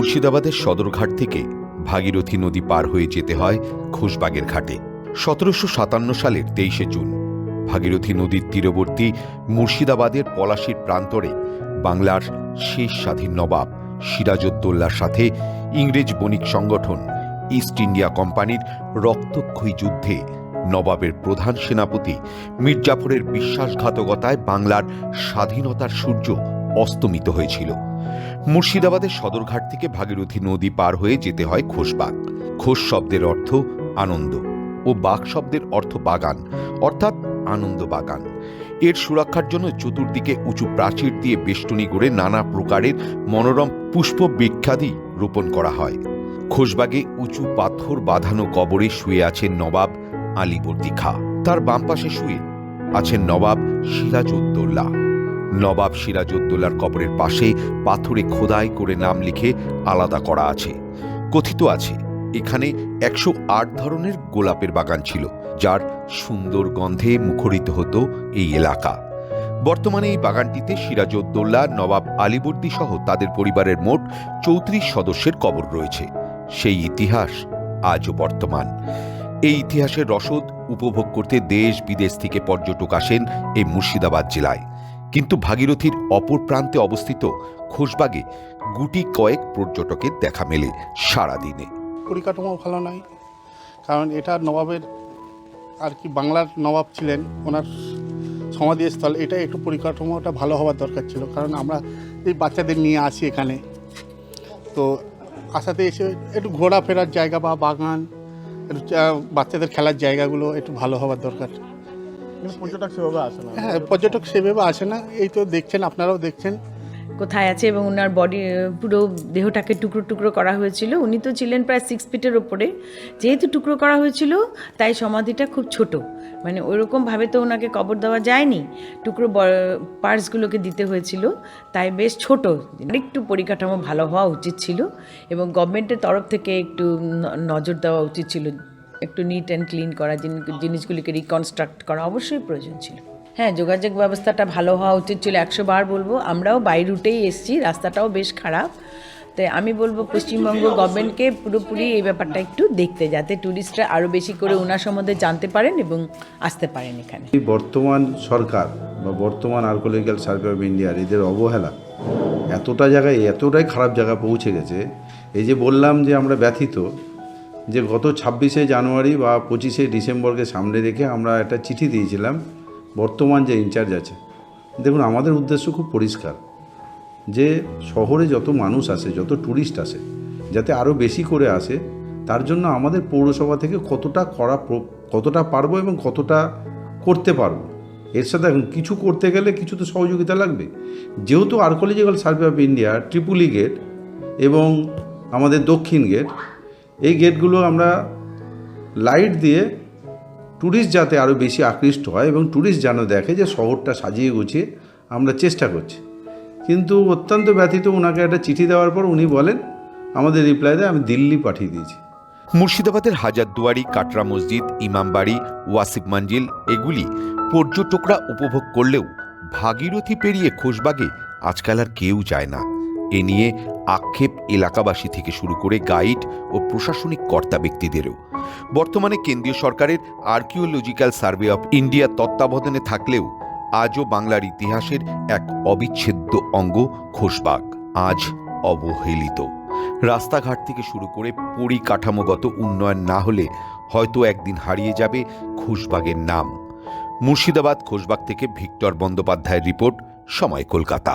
মুর্শিদাবাদের সদরঘাট থেকে ভাগীরথী নদী পার হয়ে যেতে হয় খোশবাগের ঘাটে। সতেরোশো সাতান্ন সালের তেইশে জুন, ভাগীরথী নদীর তীরবর্তী মুর্শিদাবাদের পলাশির প্রান্তরে বাংলার শেষ স্বাধীন নবাব সিরাজউদ্দৌলার সাথে ইংরেজ বণিক সংগঠন ইস্ট ইন্ডিয়া কোম্পানির রক্তক্ষয়ী যুদ্ধে নবাবের প্রধান সেনাপতি মির্জাফরের বিশ্বাসঘাতকতায় বাংলার স্বাধীনতার সূর্য অস্তমিত হয়েছিল। মুর্শিদাবাদের সদরঘাট থেকে ভাগীরথী নদী পার হয়ে যেতে হয় খোশবাগ। খোশ শব্দের অর্থ আনন্দ ও বাগ শব্দের অর্থ বাগান, অর্থাৎ আনন্দ বাগান। এর সুরক্ষার জন্য চতুর্দিকে উঁচু প্রাচীর দিয়ে বেষ্টনী গড়ে নানা প্রকারের মনোরম পুষ্প বৃক্ষাদি রোপণ করা হয়। খোশবাগে উঁচু পাথর বাঁধানো কবরে শুয়ে আছেন নবাব আলীবর্দী খা। তার বাম পাশে শুয়ে আছেন নবাব সিরাজউদ্দৌলা। নবাব সিরাজউদ্দৌলার কবরের পাশে পাথরে খোদাই করে নাম লিখে আলাদা করা আছে। কথিত আছে, এখানে একশো আট ধরনের গোলাপের বাগান ছিল, যার সুন্দর গন্ধে মুখরিত হতো এই এলাকা। বর্তমানে এই বাগানটিতে সিরাজউদ্দৌলা, নবাব আলীবর্দী সহ তাদের পরিবারের মোট চৌত্রিশ সদস্যের কবর রয়েছে। সেই ইতিহাস আজও বর্তমান। এই ইতিহাসের রসদ উপভোগ করতে দেশ বিদেশ থেকে পর্যটক আসেন এই মুর্শিদাবাদ জেলায়। কিন্তু ভাগীরথীর অপর প্রান্তে অবস্থিত খোশবাগে গুটি কয়েক পর্যটকের দেখা মেলে সারাদিনে। পরিকাঠামো ভালো নয় কারণ এটা নবাবের আর কি বাংলার নবাব ছিলেন, ওনার সমাধিস্থল, এটা একটু পরিকাঠামোটা ভালো হওয়ার দরকার ছিল, কারণ আমরা এই বাচ্চাদের নিয়ে আসি এখানে। তো আসাতে এসে একটু ঘোরাফেরার জায়গা বা বাগান বাচ্চাদের খেলার জায়গাগুলো একটু ভালো হওয়ার দরকার। পর্যটক সেভাবে আসে না। হ্যাঁ পর্যটক সেভাবে আসে না। এই তো দেখছেন আপনারাও দেখছেন। কোথায় আছে এবং ওনার বডি পুরো দেহটাকে টুকরো টুকরো করা হয়েছিল। উনি তো ছিলেন প্রায় সিক্স ফিটের ওপরে যেহেতু টুকরো করা হয়েছিল তাই সমাধিটা খুব ছোট। মানে ওইরকমভাবে তো ওনাকে কবর দেওয়া যায়নি। টুকরো পার্টসগুলোকে দিতে হয়েছিল। তাই বেশ ছোট। একটু পরিকাঠামো ভালো হওয়া উচিত ছিল এবং গভর্নমেন্টের তরফ থেকে একটু ন- নজর দেওয়া উচিত ছিল। একটু নিট অ্যান্ড ক্লিন করা জিনিসগুলিকে রিকনস্ট্রাক্ট করা অবশ্যই প্রয়োজন ছিল। হ্যাঁ যোগাযোগ ব্যবস্থাটা ভালো হওয়া উচিত ছিল, একশো বার বলব, আমরাও বাই রুটেই এসেছি, রাস্তাটাও বেশ খারাপ। তাই আমি বলব পশ্চিমবঙ্গ গভর্নমেন্টকে পুরোপুরি এই ব্যাপারটা একটু দেখতে, যাতে ট্যুরিস্টরা আরও বেশি করে ওনার সম্বন্ধে জানতে পারেন এবং আসতে পারেন এখানে। বর্তমান সরকার বা বর্তমান আর্কোলজিক্যাল সার্ভে অফ ইন্ডিয়ার এদের অবহেলা এতটা জায়গায়, এতটাই খারাপ জায়গা পৌঁছে গেছে। এই যে বললাম যে আমরা ব্যথিত যে গত ছাব্বিশে জানুয়ারি বা পঁচিশে ডিসেম্বরকে সামনে রেখে আমরা একটা চিঠি দিয়েছিলাম, বর্তমান যে ইনচার্জ আছে। দেখুন, আমাদের উদ্দেশ্য খুব পরিষ্কার। যে শহরে যত মানুষ আসে, যত ট্যুরিস্ট আসে, যাতে আরও বেশি করে আসে, তার জন্য আমাদের পৌরসভা থেকে কতটা করা কতটা পারব এবং কতটা করতে পারব। এর সাথে এখন কিছু করতে গেলে কিছু তো সহযোগিতা লাগবে। যেহেতু archaeological survey of India Tripolia gate এবং আমাদের দক্ষিণ গেট এই গেটগুলো আমরা লাইট দিয়ে ট্যুরিস্ট যাতে আরও বেশি আকৃষ্ট হয় এবং ট্যুরিস্ট যেন দেখে যে শহরটা সাজিয়ে গুছিয়ে আমরা চেষ্টা করছি। কিন্তু অত্যন্ত ব্যথিত ওনাকে একটা চিঠি দেওয়ার পর উনি বলেন, আমাদের রিপ্লাই দেয় আমি দিল্লি পাঠিয়ে দিয়েছি। মুর্শিদাবাদের হাজারদুয়ারি, কাটরা মসজিদ, ইমামবাড়ি, ওয়াসিফ মঞ্জিল এগুলি পর্যটকরা উপভোগ করলেও ভাগীরথী পেরিয়ে খোশবাগে আজকাল আর কেউ যায় না। এ নিয়ে আক্ষেপ এলাকাবাসী থেকে শুরু করে গাইড ও প্রশাসনিক কর্তা ব্যক্তিদেরও। বর্তমানে কেন্দ্রীয় সরকারের আর্কিওলজিক্যাল সার্ভে অফ ইন্ডিয়া তত্ত্বাবধানে থাকলেও আজও বাংলার ইতিহাসের এক অবিচ্ছেদ্য অঙ্গ খোশবাগ আজ অবহেলিত। রাস্তাঘাট থেকে শুরু করে পরিকাঠামোগত উন্নয়ন না হলে হয়তো একদিন হারিয়ে যাবে খোশবাগের নাম। মুর্শিদাবাদ খোশবাগ থেকে ভিক্টর বন্দ্যোপাধ্যায়ের রিপোর্ট, সময় কলকাতা।